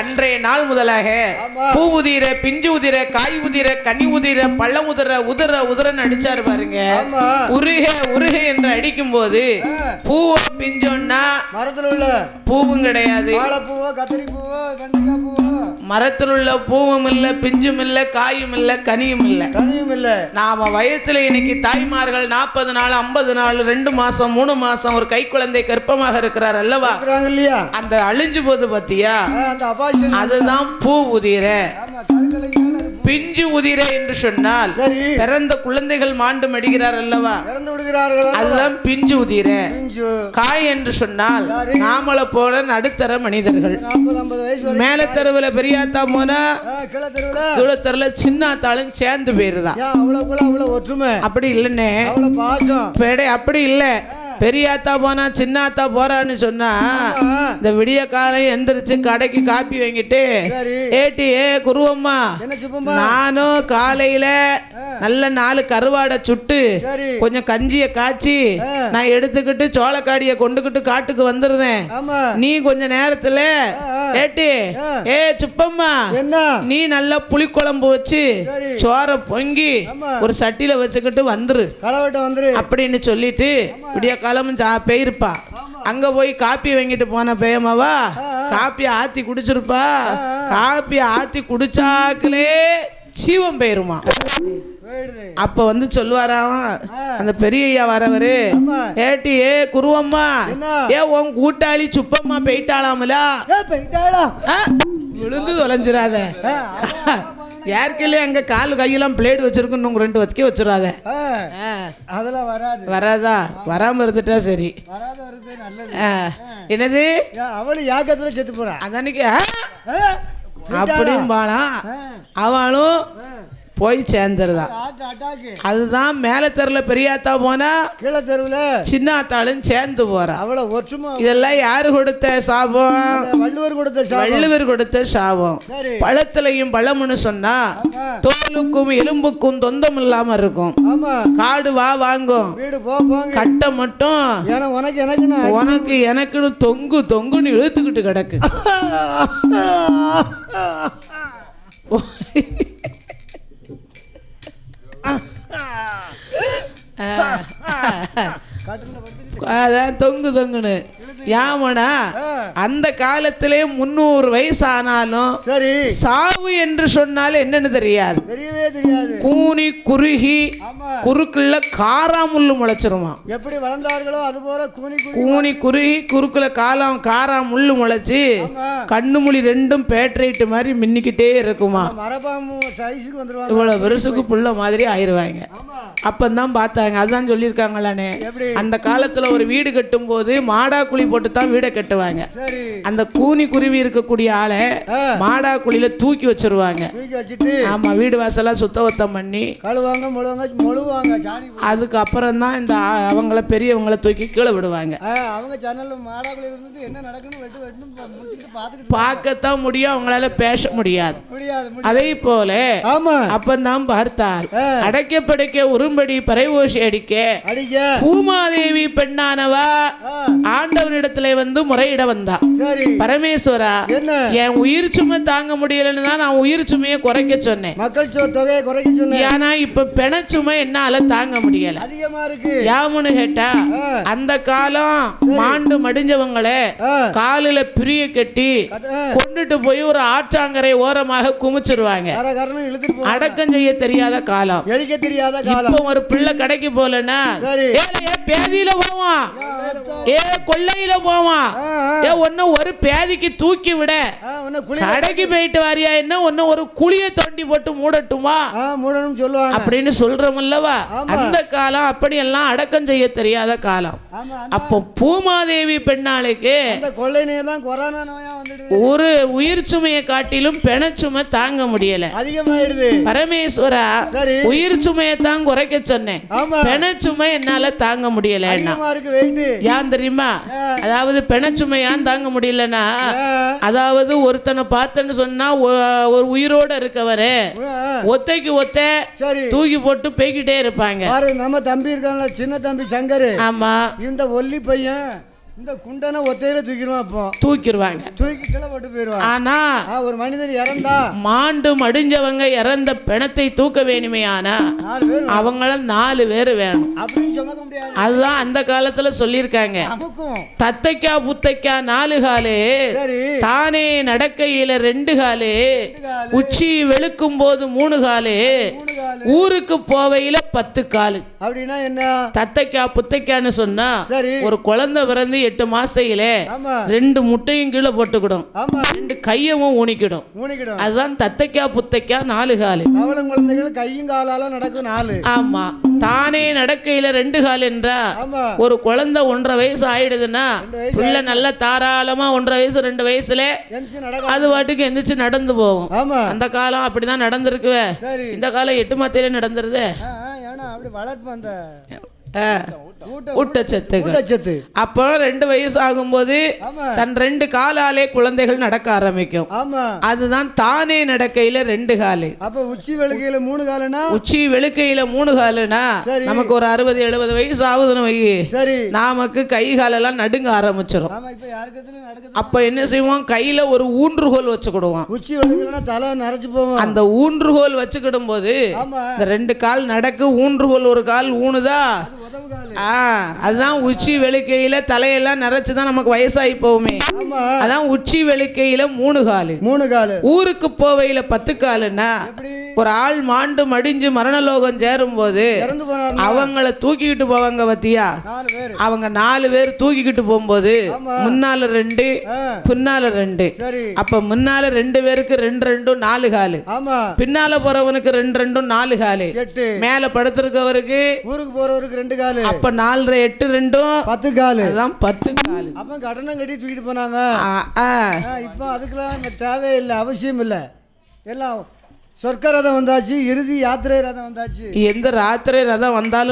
அன்றைய நாள் முதலாக. பூ உதிர பிஞ்சு உதிர காய் உதிர கனி உதிர பழம் உதிர உதிர உதிரன்னு அடிச்சாரு பாருங்க. உருக உருக என்று அடிக்கும் போது பூவை பிஞ்சோன்னா மரத்துல உள்ள பூவும் கிடையாது. வாழைப்பூவோ கத்திரி பூவோ பூவோ. மரத்தில் உள்ள பூவும் இல்ல பிஞ்சும் இல்ல காயும் இல்ல கனியும் இல்ல தனியும் இல்ல நாம வயத்துல இன்னைக்கு தாய்மார்கள் நாற்பது நாள் ஐம்பது நாள் ரெண்டு மாசம் மூணு மாசம் ஒரு கை குழந்தை கர்ப்பமாக இருக்கிறார் அல்லவா? இல்லையா? அந்த அழிஞ்சு போது பாத்தியா? அதுதான் பூ உதிர. பிஞ்சு உதிர என்று சொன்னால் பிறந்த குழந்தைகள் மாண்டு மடிகிறார் அல்லவா? அதுதான் பிஞ்சு உதிர. காய் என்று சொன்னால் நாமளை போல நடுத்தர மனிதர்கள். மேல தெருவுல பெரியாத்தா போனா தெருவுல. கீழத்தெருல சின்னாத்தாலும் சேர்ந்து போயிருதா. ஏன் அவ்வளவுக்குள்ள அவ்வளவு ஒற்றுமை? அப்படி இல்லைன்னே அப்படி இல்ல. பெரியாத்தா போனா சின்னாத்தா போறான்னு சொன்னா இந்த விடிய காலம் எந்திரிச்சு கடைக்கு காப்பி வாங்கிட்டு ஏட்டி ஏ குருவம்மா நானும் காலையில நல்ல நாலு கருவாடை சுட்டு கொஞ்சம் கஞ்சிய காய்ச்சி. நான் எடுத்துக்கிட்டு சோளக்காடிய கொண்டுகிட்டு காட்டுக்கு வந்துருந்தேன். நீ கொஞ்ச நேரத்துல. ஏட்டி. ஏ சுப்பம்மா நீ நல்லா புளிக்குழம்பு வச்சு சோறை பொங்கி. ஒரு சட்டியில வச்சுக்கிட்டு வந்துரு. அப்படின்னு சொல்லிட்டு விடிய காலமும் சா பெயிருப்பா. அங்க போய் காப்பி வாங்கிட்டு போன பேயமாவா? காப்பி ஆத்தி குடிச்சிருப்பா. காப்பி ஆத்தி குடிச்சாக்களே சீவம் பெயருமா. அப்ப வந்து சொல்லுவாராம். அந்த பெரிய ஐயா வரவரு ஏட்டி ஏ குருவம்மா? ஏ உன் கூட்டாளி சுப்பம்மா போயிட்டாளாமலா? விழுந்து தொலைஞ்சிடாத யாருக்கையிலே அங்க கால் கையெல்லாம் பிளேடு வச்சிருக்குன்னு உங்க ரெண்டு வச்சுக்கே வச்சிடாத அதெல்லாம் வராது. வராதா? வராம இருந்துட்டா சரி. என்னது? அவளும் ஏக்கத்துல செத்து ஆ, ஆ, அப்படியும் பாலாம் அவளும். போய் சேர்ந்துருதா. அதுதான் மேல தெருல பெரியாத்தா போனா கீழே தெருவுல. சின்னாத்தாளும் சேர்ந்து போறா. அவ்வளவு ஒற்றுமை இதெல்லாம் யாரு கொடுத்த சாபம்? வள்ளுவர் கொடுத்த வள்ளுவர் கொடுத்த சாபம். பழத்திலையும் பழம்னு சொன்னா தோலுக்கும் எலும்புக்கும் தொந்தம் இல்லாம இருக்கும். காடு வா வாங்கும். கட்டை மட்டும் எனக்கு உனக்கு எனக்குன்னு தொங்கு தொங்குன்னு இழுத்துக்கிட்டு கிடக்கு. கட்டில படுத்து அதான் தொங்கு தொங்குன்னு. யாமனா அந்த காலத்திலே முந்நூறு வயசு ஆனாலும் சரி. சாவு என்று சொன்னாலும் என்னன்னு தெரியாது. கூனி குறுகி குறுக்குள்ள காராமுள்ளு முளைச்சிருமா. எப்படி வளர்ந்தார்களோ அது போல கூனி குறுகி குறுக்குல காலம் காரா முள்ளு முளைச்சு ஆமா. கண்ணு முழி ரெண்டும் பேட்ரைட்டு மாதிரி மின்னிக்கிட்டே இருக்குமா. இவ்வளவு பெருசுக்கு புள்ள மாதிரி ஆயிருவாங்க. அப்பந்தான் பார்த்தாங்க. அதுதான் சொல்லியிருக்காங்களானே. அந்த காலத்துல ஒரு வீடு கட்டும் போது மாடா குழி போட்டு தான் வீடை கட்டுவாங்க. அந்த கூனி குருவி இருக்கக்கூடிய ஆளை மாடா குழியில தூக்கி வச்சிருவாங்க. ஆமா வீடு வாசலாம் சுத்தபத்தம் பண்ணி கழுவாங்க முழுவாங்க மொழுவாங்க சாணி போ- அதுக்கப்புறம் தான் இந்த அவங்கள பெரியவங்கள தூக்கி கீழே விடுவாங்க. பார்க்கத்தான் முடியும் அவங்களால பேச முடியாது. முடியாது முடி- அதே போல ஆமா. அப்பந்தான் பார்த்தார். அடைக்க படைக்க உரும்படி பறைவோசி அடிக்க அடிக்க. பூமாதேவி பெண்ணானவா ஆ, ஆண்டவனிடத்துல வந்து முறையிட வந்தா. பரமேஸ்வரா என் உயிர் சுமை தாங்க முடியலன்னு தான் நான் உயிர் சுமையை குறைக்க சொன்னேன். மக்கள் தொகையை குறைக்க சொன்னேன். ஏன்னா இப்ப பிணச்சுமை என்னால தாங்க முடியல. அதிகமா இருக்கு. யாமுன்னு கேட்டா அந்த காலம் மாண்டு மடிஞ்சவங்கள காலில பிரிய கட்டி கொண்டுட்டு போய் ஒரு ஆற்றாங்கரை ஓரமாக குமிச்சிருவாங்க. அடக்கம் செய்ய தெரியாத காலம். தெரியாத காலம். இப்போ ஒரு பிள்ளை கடைக்கு போலன்னா பேதியில போவான். ஏ கொள்ளையில போவான். ஏ ஒன்னும் ஒரு பேதிக்கு தூக்கி விட. கடைக்கு போயிட்டு வாரியா என்ன ஒன்னும் ஒரு குழிய தோண்டி போட்டு மூடட்டுமா? மூடணும் சொல்லுவாங்க. அப்படின்னு சொல்றோமல்லவா ஆமா. அந்த காலம் அப்படியெல்லாம் அடக்கம் செய்ய தெரியாத காலம். அப்போ பூமாதேவி பெண்ணாளுக்கு ஒரு உயிர் சுமையை காட்டிலும் பெணச்சுமை தாங்க முடியல. அதிகமாயிடுது. பரமேஸ்வரா உயிர் சுமையை தான் குறைக்க சொன்னேன் பெணச்சுமை என்னால தாங்க அதிகமா இருக்கு வெயிட்டு. ஏன் தெரியுமா? அதாவது பெணச்சுமை ஏன் தாங்க முடியலன்னா அதாவது ஒருத்தனை பார்த்தேன்னு சொன்னா ஒரு உயிரோட இருக்கவரு. ஒத்தைக்கு ஒத்த தூக்கி போட்டு போய்கிட்டே இருப்பாங்க. நம்ம தம்பி இருக்கான்ல சின்ன தம்பி சங்கரு. ஆமா. இந்த ஒல்லி பையன் இந்த குண்டனை ஒத்தையில தூக்கிடுவான் அப்போ. தூக்கிடுவாங்க. தூக்கி கீழே போட்டு போயிடுவான். ஆனா ஒரு மனிதன் இறந்தா. மாண்டு மடிஞ்சவங்க இறந்த பிணத்தை தூக்க வேணுமே பேர் அவங்கள நாலு பேர் வேணும். அப்படின்னு முடியாது. அதுதான் அந்த காலத்துல சொல்லியிருக்காங்க. தத்தைக்கா புத்தைக்கா நாலு காலு. தானே நடக்கையில ரெண்டு காலு. உச்சி வெளுக்கும் போது மூணு காலு. ஊருக்கு போவையில பத்து காலு. அப்படின்னா என்ன? தத்தைக்கா புத்தைக்கான்னு சொன்னா ஒரு குழந்தை பிறந்து எட்டு மாசத்தையில ஆமா. ரெண்டு முட்டையும் கீழே போட்டுக்கிடும். ஆமா. ரெண்டு கையவும் ஊனிக்கிடும். அதுதான் தத்தைக்கா புத்தைக்கா நாலு காலு. கையும் காலால நடக்கும் நாலு. ஆமா. தானே நடக்கையில ரெண்டு கால் என்றா ஒரு குழந்தை ஒன்றரை வயசு ஆயிடுதுன்னா பிள்ளை நல்ல தாராளமா ஒன்றரை வயசு ரெண்டு வயசுல அது பாட்டுக்கு எந்திரிச்சு நடந்து போகும். அந்த காலம் அப்படிதான் நடந்திருக்குவே. இந்த காலம் எட்டு மாத்தையில நடந்துருது. ஆ, ஆ, ஏன்னா அப்படி வளர்ப்பு அந்த ஊட்ட ஊட்டச்சத்துகள் ஊட்டச்சத்து. அப்போ ரெண்டு வயசு ஆகும்போது தன் ரெண்டு காலாலே குழந்தைகள் நடக்க ஆரம்பிக்கும். ஆமா. அதுதான் தானே நடக்கையில ரெண்டு காலு. அப்ப உச்சி வெளுக்கையில மூணு காலுனா? உச்சி வெளுக்கையில மூணு காலுனா. நமக்கு ஒரு அறுபது எழுபது வயசு ஆகுதுன்னு வை. சரி. நமக்கு கை காலெல்லாம் நடுங்க ஆரம்பிச்சிடும் அப்ப என்ன செய்வோம்? கையில ஒரு ஊன்றுகோல் வச்சுக்கிடுவோம். உச்சி வெளுக்கலன்னா தலை நரைச்சு போவோம். அந்த ஊன்றுகோல் வச்சுக்கிடும் போது இந்த ரெண்டு கால் நடக்கு ஊன்றுகோல் ஒரு கால் ஊனுதா? ஆ அதுதான் உச்சி வெளுக்கையில தலையெல்லாம் நிறைச்சு தான் நமக்கு வயசாகி போகுமே. அதான் உச்சி வெளுக்கையில மூணு காலு. மூணு காலு. ஊருக்கு போவையில பத்து காலுன்னா ஒரு ஆள் மாண்டு மடிஞ்சு மரணலோகம் சேரும்போது இறந்து போனாரு அவங்கள தூக்கிக்கிட்டு போவாங்க பத்தியா? அவங்க நாலு பேர் தூக்கிக்கிட்டு போகும்போது. முன்னால ரெண்டு பின்னால ரெண்டு. அப்ப முன்னால ரெண்டு பேருக்கு ரெண்டு ரெண்டும் நாலு காலு. பின்னால போறவனுக்கு ரெண்டு ரெண்டும் நாலு காலு. மேல படுத்திருக்கவருக்கு ஊருக்கு போறவருக்கு ரெண்டு காலு. அப்ப நாலரை எட்டு ரெண்டும் பத்து காலு. அதுதான் பத்து காலு. அப்ப கடனம் கட்டி தூக்கிட்டு போனாங்க. இப்போ அதுக்கெல்லாம் தேவையில்லை அவசியம் இல்லை. எல்லாம் சொர்க்க ரதம் வந்தாச்சு இறுதி யாத்திரை ரதம் வந்தாச்சு. எந்த ராத்திரை ரதம் வந்தாலும்